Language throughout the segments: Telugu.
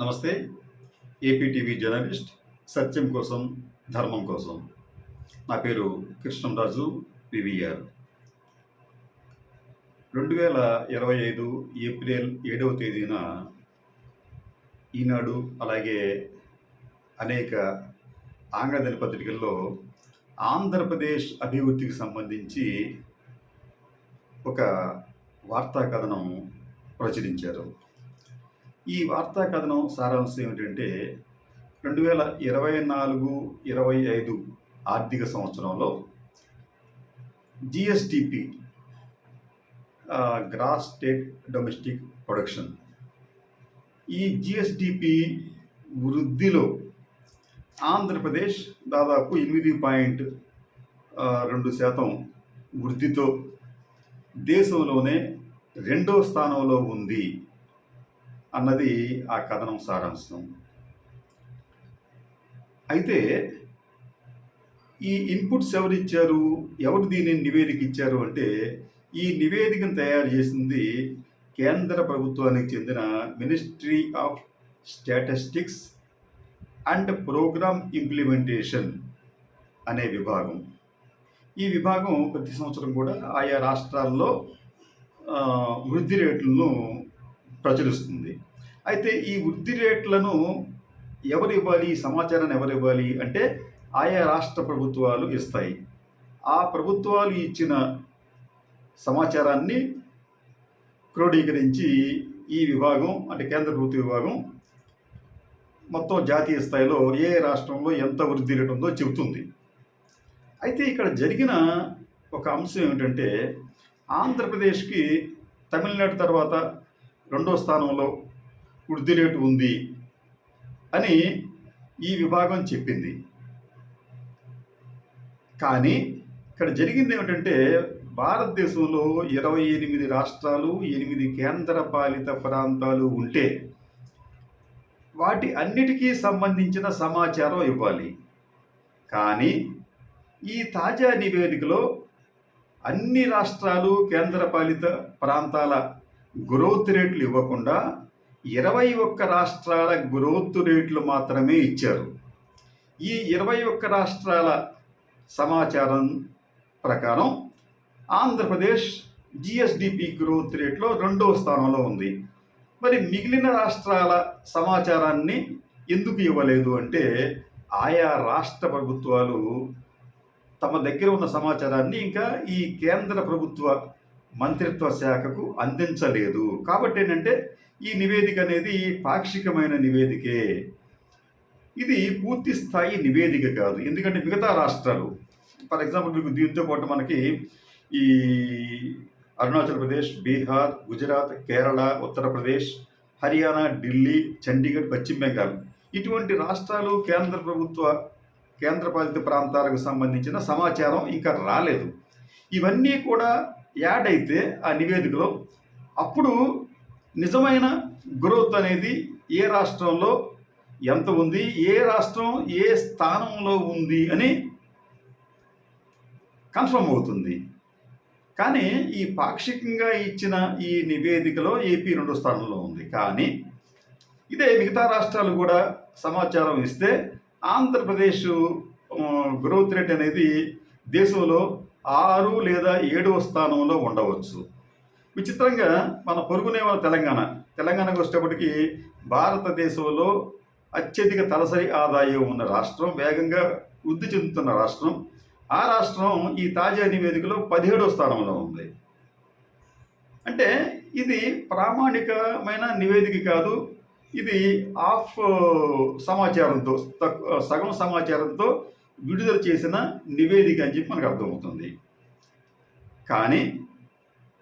నమస్తే ఏపీటీవీ జర్నలిస్ట్ సత్యం కోసం ధర్మం కోసం. నా పేరు కృష్ణంరాజు వివిఆర్. రెండు వేల ఇరవై ఐదు ఏప్రిల్ ఏడవ తేదీన ఈనాడు అలాగే అనేక ఆంగ్ల దినపత్రికల్లో ఆంధ్రప్రదేశ్ అభివృద్ధికి సంబంధించి ఒక వార్తా కథనం ప్రచురించారు. ఈ వార్తా కథనం సారాంశం ఏమిటంటే రెండు వేల ఇరవై నాలుగు ఇరవై ఐదు ఆర్థిక సంవత్సరంలో GSTP gross state domestic production. ఈ జిఎస్టిపి వృద్ధిలో ఆంధ్రప్రదేశ్ దాదాపు ఎనిమిది పాయింట్ రెండు శాతం వృద్ధితో దేశంలోనే రెండో స్థానంలో ఉంది. అన్నది ఆ కథనం సారాంశం. అయితే ఈ ఇన్పుట్స్ ఎవరు ఇచ్చారు? ఎవరు దీనిని నివేదిక ఇచ్చారు అంటే ఈ నివేదికను తయారు చేసింది కేంద్ర ప్రభుత్వానికి చెందిన ministry of statistics and programme implementation అనే విభాగం. ఈ విభాగం ప్రతి సంవత్సరం కూడా ఆయా రాష్ట్రాల్లో వృద్ధి రేట్లను ప్రచురిస్తుంది. అయితే ఈ వృద్ధి రేట్లను ఎవరు ఇవ్వాలి? ఈ సమాచారాన్ని ఎవరు ఇవ్వాలి? అంటే ఆయా రాష్ట్ర ప్రభుత్వాలు ఇస్తాయి. ఆ ప్రభుత్వాలు ఇచ్చిన సమాచారాన్ని క్రోడీకరించి ఈ విభాగం అంటే కేంద్ర ప్రభుత్వ విభాగం మొత్తం జాతీయ స్థాయిలో ఏ రాష్ట్రంలో ఎంత వృద్ధి రేటు ఉందో చెబుతుంది. అయితే ఇక్కడ జరిగిన ఒక అంశం ఏమిటంటే ఆంధ్రప్రదేశ్కి తమిళనాడు తర్వాత రెండో స్థానంలో వృద్ధి రేటు ఉంది అని ఈ విభాగం చెప్పింది. కానీ ఇక్కడ జరిగింది ఏమిటంటే భారతదేశంలో ఇరవై ఎనిమిది రాష్ట్రాలు ఎనిమిది కేంద్రపాలిత ప్రాంతాలు ఉంటే వాటి అన్నిటికీ సంబంధించిన సమాచారం ఇవ్వాలి. కానీ ఈ తాజా నివేదికలో అన్ని రాష్ట్రాలు కేంద్రపాలిత ప్రాంతాల గ్రోత్ రేట్లు ఇవ్వకుండా ఇరవై ఒక్క రాష్ట్రాల గ్రోత్ రేట్లు మాత్రమే ఇచ్చారు. ఈ ఇరవై ఒక్క రాష్ట్రాల సమాచారం ప్రకారం ఆంధ్రప్రదేశ్ జిఎస్డిపి గ్రోత్ రేట్లో రెండవ స్థానంలో ఉంది. మరి మిగిలిన రాష్ట్రాల సమాచారాన్ని ఎందుకు ఇవ్వలేదు అంటే ఆయా రాష్ట్ర ప్రభుత్వాలు తమ దగ్గర ఉన్న సమాచారాన్ని ఇంకా ఈ కేంద్ర ప్రభుత్వ మంత్రిత్వ శాఖకు అందించలేదు. కాబట్టి ఏంటంటే ఈ నివేదిక అనేది పాక్షికమైన నివేదికే. ఇది పూర్తి స్థాయి నివేదిక కాదు. ఎందుకంటే మిగతా రాష్ట్రాలు ఫర్ ఎగ్జాంపుల్ మీకు దీంతో పాటు మనకి ఈ అరుణాచల్ ప్రదేశ్ బీహార్ గుజరాత్ కేరళ ఉత్తరప్రదేశ్ హర్యానా ఢిల్లీ చండీగఢ్ పశ్చిమ బెంగాల్ ఇటువంటి రాష్ట్రాలు కేంద్ర ప్రభుత్వ కేంద్రపాలిత ప్రాంతాలకు సంబంధించిన సమాచారం ఇంకా రాలేదు. ఇవన్నీ కూడా యాడ్ అయితే ఆ నివేదికలో అప్పుడు నిజమైన గ్రోత్ అనేది ఏ రాష్ట్రంలో ఎంత ఉంది ఏ రాష్ట్రం ఏ స్థానంలో ఉంది అని కన్ఫర్మ్ అవుతుంది. కానీ ఈ పాక్షికంగా ఇచ్చిన ఈ నివేదికలో ఏపీ రెండో స్థానంలో ఉంది. కానీ ఇదే మిగతా రాష్ట్రాలు కూడా సమాచారం ఇస్తే ఆంధ్రప్రదేశ్ గ్రోత్ రేట్ అనేది దేశంలో ఆరు లేదా ఏడవ స్థానంలో ఉండవచ్చు. విచిత్రంగా మన పొరుగునే మన తెలంగాణ. తెలంగాణకు వచ్చేటప్పటికి భారతదేశంలో అత్యధిక తలసరి ఆదాయం ఉన్న రాష్ట్రం వేగంగా వృద్ధి చెందుతున్న రాష్ట్రం. ఆ రాష్ట్రం ఈ తాజా నివేదికలో పదిహేడవ స్థానంలో ఉంది. అంటే ఇది ప్రామాణికమైన నివేదిక కాదు ఇది ఆఫ్ సమాచారంతో తక్కు- సగం సమాచారంతో విడుదల చేసిన నివేదిక అని చెప్పి మనకు అర్థమవుతుంది. కానీ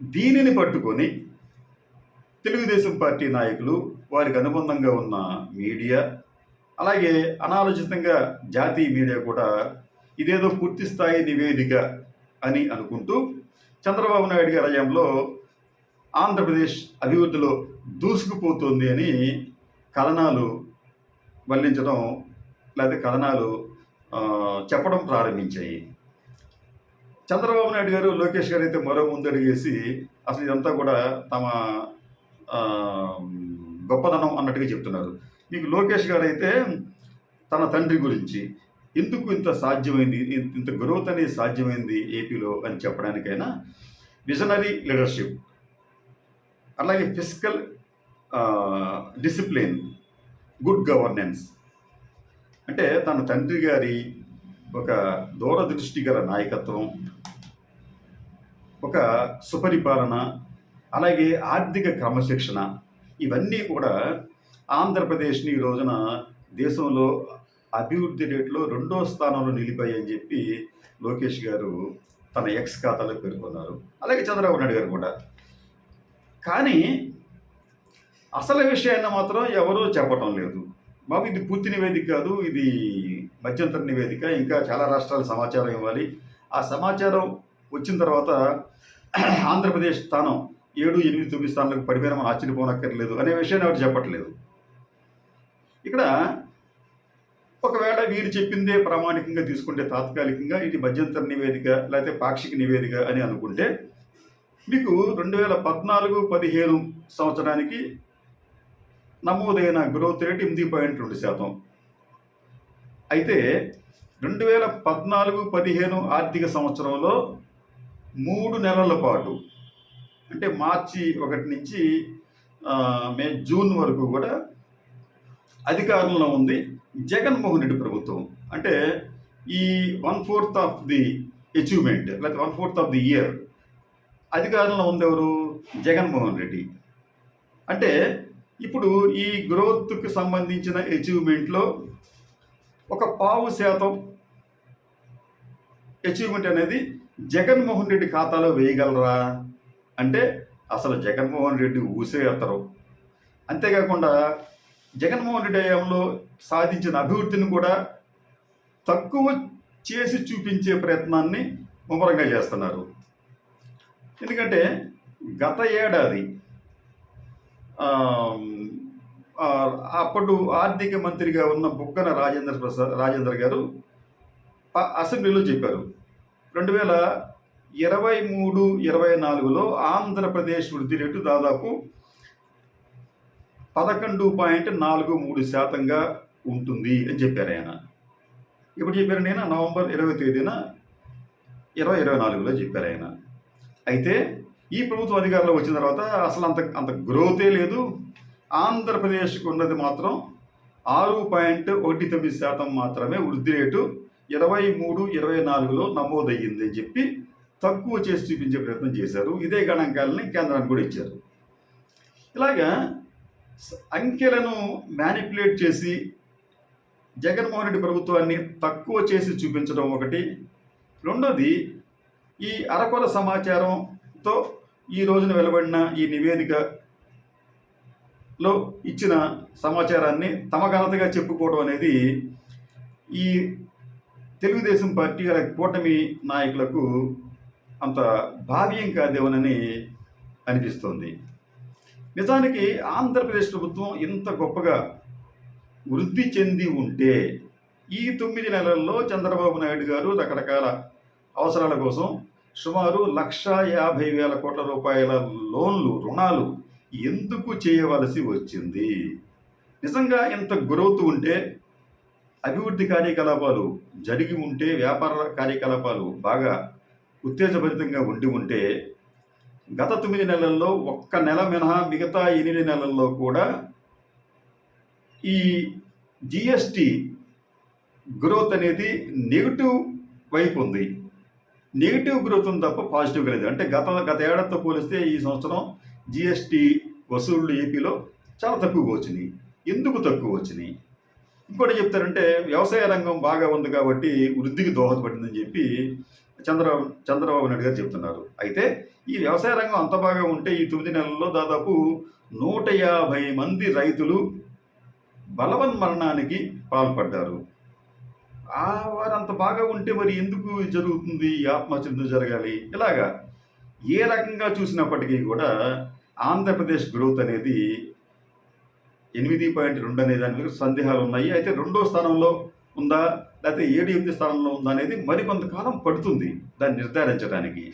దీనిని పట్టుకొని తెలుగుదేశం పార్టీ నాయకులు వారికి అనుబంధంగా ఉన్న మీడియా అలాగే అనాలోచితంగా జాతీయ మీడియా కూడా ఇదేదో పూర్తి స్థాయి నివేదిక అని అనుకుంటూ చంద్రబాబు నాయుడు గారి హయాంలో ఆంధ్రప్రదేశ్ అభివృద్ధిలో దూసుకుపోతుంది అని కథనాలు వల్లించడం లేదా కథనాలు చెప్పడం ప్రారంభించాయి. చంద్రబాబు నాయుడు గారు లోకేష్ గారు అయితే మరో ముందడుగేసి అసలు ఇదంతా కూడా తమ గొప్పదనం అన్నట్టుగా చెప్తున్నారు. మీకు లోకేష్ గారు అయితే తన తండ్రి గురించి ఎందుకు ఇంత సాధ్యమైంది ఇంత- ఇంత గ్రోత్ అనేది సాధ్యమైంది ఏపీలో అని చెప్పడానికైనా విజనరీ లీడర్షిప్ అలాగే ఫిజికల్ డిసిప్లిన్ గుడ్ గవర్నెన్స్ అంటే తన తండ్రి గారి ఒక దూరదృష్టి గల నాయకత్వం ఒక సుపరిపాలన అలాగే ఆర్థిక క్రమశిక్షణ ఇవన్నీ కూడా ఆంధ్రప్రదేశ్ని ఈ రోజున దేశంలో అభివృద్ధి రేట్లో రెండో స్థానంలో నిలిపాయని చెప్పి లోకేష్ గారు తన ఎక్స్ ఖాతాలో పేర్కొన్నారు. అలాగే చంద్రబాబు నాయుడు గారు కూడా. కానీ అసలు విషయాన్ని మాత్రం ఎవరూ చెప్పటం లేదు. బాబు ఇది పూర్తి నివేదిక కాదు ఇది మధ్యంతర నివేదిక. ఇంకా చాలా రాష్ట్రాల సమాచారం ఇవ్వాలి. ఆ సమాచారం వచ్చిన తర్వాత ఆంధ్రప్రదేశ్ స్థానం ఏడు ఎనిమిది తొమ్మిది స్థానాలకు పడిపోయినా మనం ఆశ్చర్యపోనక్కర్లేదు అనే విషయాన్ని ఎవరు చెప్పట్లేదు. ఇక్కడ ఒకవేళ వీరు చెప్పిందే ప్రామాణికంగా తీసుకుంటే తాత్కాలికంగా ఇది మధ్యంతర నివేదిక లేకపోతే పాక్షిక నివేదిక అని అనుకుంటే మీకు రెండు వేల పద్నాలుగు పదిహేను సంవత్సరానికి నమోదైన గ్రోత్ రేట్ ఎనిమిది పాయింట్ రెండు శాతం. అయితే రెండు వేల పద్నాలుగు పదిహేను ఆర్థిక సంవత్సరంలో మూడు నెలల పాటు అంటే మార్చి ఒకటి నుంచి మే జూన్ వరకు కూడా అధికారంలో ఉంది జగన్మోహన్ రెడ్డి ప్రభుత్వం. అంటే ఈ one fourth of the achievement లేకపోతే one fourth of the year అధికారంలో ఉంది ఎవరు? జగన్మోహన్ రెడ్డి. అంటే ఇప్పుడు ఈ గ్రోత్కి సంబంధించిన అచీవ్మెంట్లో ఒక పావు శాతం అచీవ్మెంట్ అనేది జగన్మోహన్ రెడ్డి ఖాతాలో వేయగలరా? అంటే అసలు జగన్మోహన్ రెడ్డి ఊసే అతరు అంతేకాకుండా జగన్మోహన్ రెడ్డి హయాంలో సాధించిన అభివృద్ధిని కూడా తక్కువ చేసి చూపించే ప్రయత్నాన్ని ముమ్మరంగా చేస్తున్నారు. ఎందుకంటే గత ఏడాది అప్పుడు ఆర్థిక మంత్రిగా ఉన్న బుగ్గన రాజేంద్ర ప్రసాద్ రాజేంద్ర గారు అసెంబ్లీలో చెప్పారు. రెండు వేల ఇరవై మూడు ఇరవై నాలుగులో ఆంధ్రప్రదేశ్ వృద్ధి రేటు దాదాపు పదకొండు పాయింట్ నాలుగు మూడు శాతంగా ఉంటుంది అని చెప్పారు ఆయన. ఇప్పుడు చెప్పారు నేను? నవంబర్ ఇరవై తేదీన ఇరవై ఇరవై నాలుగులో చెప్పారు ఆయన. అయితే ఈ ప్రభుత్వం అధికారంలో వచ్చిన తర్వాత అసలు అంత అంత గ్రోతే లేదు. ఆంధ్రప్రదేశ్కు ఉన్నది మాత్రం ఆరు పాయింట్ ఒకటి తొమ్మిది శాతం మాత్రమే వృద్ధి రేటు. ఇరవై మూడు ఇరవై నాలుగులో నమోదయ్యింది అని చెప్పి తక్కువ చేసి చూపించే ప్రయత్నం చేశారు. ఇదే గణాంకాలని కేంద్రానికి కూడా ఇచ్చారు. ఇలాగా అంకెలను మ్యానిపులేట్ చేసి జగన్మోహన్ రెడ్డి ప్రభుత్వాన్ని తక్కువ చేసి చూపించడం ఒకటి. రెండోది ఈ అరకొల సమాచారంతో ఈ రోజున వెలువడిన ఈ నివేదికలో ఇచ్చిన సమాచారాన్ని తమ ఘనతగా చెప్పుకోవడం అనేది ఈ తెలుగుదేశం పార్టీ గల కూటమి నాయకులకు అంత భావ్యం కాదేమోనని అనిపిస్తోంది. నిజానికి ఆంధ్రప్రదేశ్ ప్రభుత్వం ఇంత గొప్పగా వృద్ధి చెంది ఉంటే ఈ తొమ్మిది నెలల్లో చంద్రబాబు నాయుడు గారు రకరకాల అవసరాల కోసం సుమారు లక్ష యాభై వేల కోట్ల రూపాయల లోన్లు రుణాలు ఎందుకు చేయవలసి వచ్చింది? నిజంగా ఇంత గ్రోత్ ఉంటే అభివృద్ధి కార్యకలాపాలు జరిగి ఉంటే వ్యాపార కార్యకలాపాలు బాగా ఉత్తేజభరితంగా ఉండి ఉంటే గత తొమ్మిది నెలల్లో ఒక్క నెల మినహా మిగతా ఎనిమిది నెలల్లో కూడా ఈ జిఎస్టి గ్రోత్ అనేది నెగిటివ్ వైపు ఉంది. నెగిటివ్ గ్రోత్ ఉంది తప్ప పాజిటివ్ లేదు. అంటే గత గత ఏడాదితో పోలిస్తే ఈ సంవత్సరం జిఎస్టి వసూళ్ళు ఏపీలో చాలా తక్కువగా వచ్చినాయి. ఎందుకు తక్కువ వచ్చినాయి? ఇంకోటి చెప్తారంటే వ్యవసాయ రంగం బాగా ఉంది కాబట్టి వృద్ధికి దోహదపడిందని చెప్పి చంద్ర చంద్రబాబు నాయుడు గారు చెప్తున్నారు. అయితే ఈ వ్యవసాయ రంగం అంత బాగా ఉంటే ఈ తొమ్మిది నెలల్లో దాదాపు నూట యాభై మంది రైతులు బలవన్మరణానికి పాల్పడ్డారు. ఆ వారు అంత బాగా ఉంటే మరి ఎందుకు జరుగుతుంది? ఈ ఆత్మహత్య ఎందుకు జరగాలి? ఇలాగా ఏ రకంగా చూసినప్పటికీ కూడా ఆంధ్రప్రదేశ్ గ్రోత్ అనేది ఎనిమిది పాయింట్ రెండు అనే దాని సందేహాలు ఉన్నాయి. అయితే రెండో స్థానంలో ఉందా? లేకపోతే ఏడు ఎనిమిది స్థానంలో ఉందా అనేది మరికొంతకాలం పడుతుంది దాన్ని నిర్ధారించడానికి.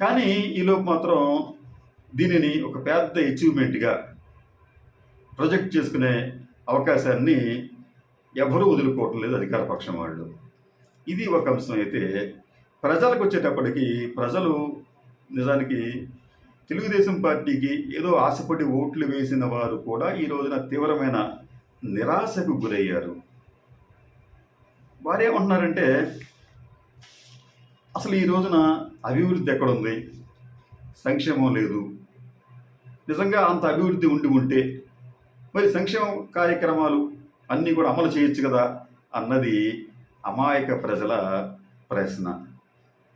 కానీ ఈలోపు మాత్రం దీనిని ఒక పెద్ద అచీవ్మెంట్గా ప్రొజెక్ట్ చేసుకునే అవకాశాన్ని ఎవరూ వదులుకోవటం లేదు అధికార పక్షం వాళ్ళు. ఇది ఒక అంశం అయితే ప్రజలకు వచ్చేటప్పటికి ప్రజలు నిజానికి తెలుగుదేశం పార్టీకి ఏదో ఆశపడి ఓట్లు వేసిన వారు కూడా ఈ రోజున తీవ్రమైన నిరాశకు గురయ్యారు. వారేమంటున్నారంటే అసలు ఈ రోజున అభివృద్ధి ఎక్కడుంది సంక్షేమం లేదు. నిజంగా అంత అభివృద్ధి ఉండి ఉంటే మరి సంక్షేమ కార్యక్రమాలు అన్నీ కూడా అమలు చేయొచ్చు కదా అన్నది అమాయక ప్రజల ప్రశ్న.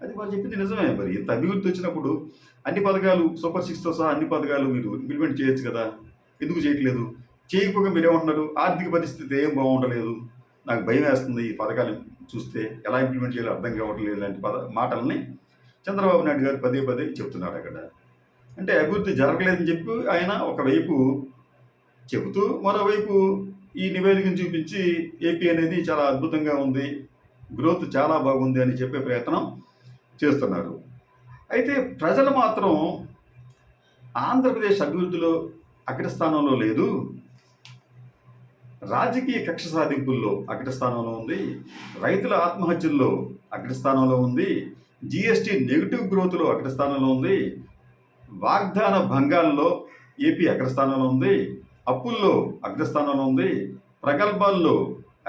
అది వాళ్ళు చెప్పింది నిజమే మరి. ఇంత అభివృద్ధి వచ్చినప్పుడు అన్ని పథకాలు సూపర్ సిక్స్తో సహా అన్ని పథకాలు మీరు ఇంప్లిమెంట్ చేయొచ్చు కదా. ఎందుకు చేయట్లేదు? చేయకపోగా మీరేమంటున్నారు? ఆర్థిక పరిస్థితి ఏం బాగుండలేదు. నాకు భయం వేస్తుంది ఈ పథకాలు చూస్తే ఎలా ఇంప్లిమెంట్ చేయాలో అర్థం కావట్లేదు ఇలాంటి పద మాటల్ని చంద్రబాబు నాయుడు గారు పదే పదే చెప్తున్నారు అక్కడ. అంటే అభివృద్ధి జరగలేదని చెప్పి ఆయన ఒకవైపు చెబుతూ మరోవైపు ఈ నివేదికను చూపించి ఏపీ అనేది చాలా అద్భుతంగా ఉంది. గ్రోత్ చాలా బాగుంది అని చెప్పే ప్రయత్నం చేస్తున్నారు. అయితే ప్రజలు మాత్రం ఆంధ్రప్రదేశ్ అభివృద్ధిలో అగ్రస్థానంలో లేదు. రాజకీయ కక్ష సాధింపుల్లో అగ్రస్థానంలో ఉంది. రైతుల ఆత్మహత్యల్లో అగ్రస్థానంలో ఉంది. జిఎస్టీ నెగిటివ్ గ్రోత్లో అగ్రస్థానంలో ఉంది. వాగ్దాన భంగాల్లో ఏపీ అగ్రస్థానంలో ఉంది. అప్పుల్లో అగ్రస్థానంలో ఉంది ప్రగల్భాల్లో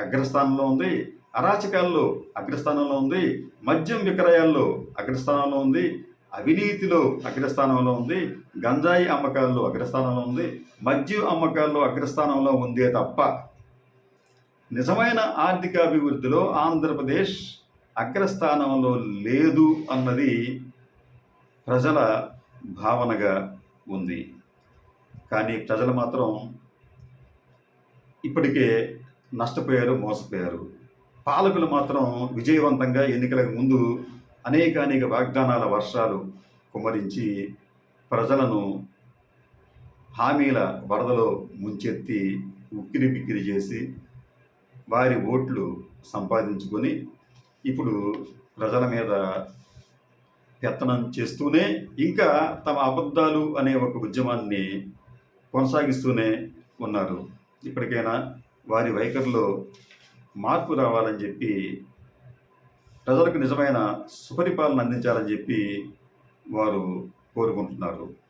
అగ్రస్థానంలో ఉంది అరాచకాల్లో అగ్రస్థానంలో ఉంది మద్యం విక్రయాల్లో అగ్రస్థానంలో ఉంది అవినీతిలో అగ్రస్థానంలో ఉంది గంజాయి అమ్మకాల్లో అగ్రస్థానంలో ఉంది మద్యం అమ్మకాల్లో అగ్రస్థానంలో ఉందే తప్ప నిజమైన ఆర్థికాభివృద్ధిలో ఆంధ్రప్రదేశ్ అగ్రస్థానంలో లేదు అన్నది ప్రజల భావనగా ఉంది. కానీ ప్రజలు మాత్రం ఇప్పటికే నష్టపోయారు మోసపోయారు. పాలకులు మాత్రం విజయవంతంగా ఎన్నికలకు ముందు అనేక అనేక వాగ్దానాల వర్షాలు కుమరించి ప్రజలను హామీల వరదలో ముంచెత్తి ఉక్కిరి బిక్కిరి చేసి వారి ఓట్లు సంపాదించుకొని ఇప్పుడు ప్రజల మీద పెత్తనం చేస్తూనే ఇంకా తమ అబద్ధాలు అనే ఒక ఉద్యమాన్ని కొనసాగిస్తూనే ఉన్నారు. ఇప్పటికైనా వారి వైఖరిలో మార్పు రావాలని చెప్పి ప్రజలకు నిజమైన సుపరిపాలన అందించాలని చెప్పి వారు కోరుకుంటున్నారు.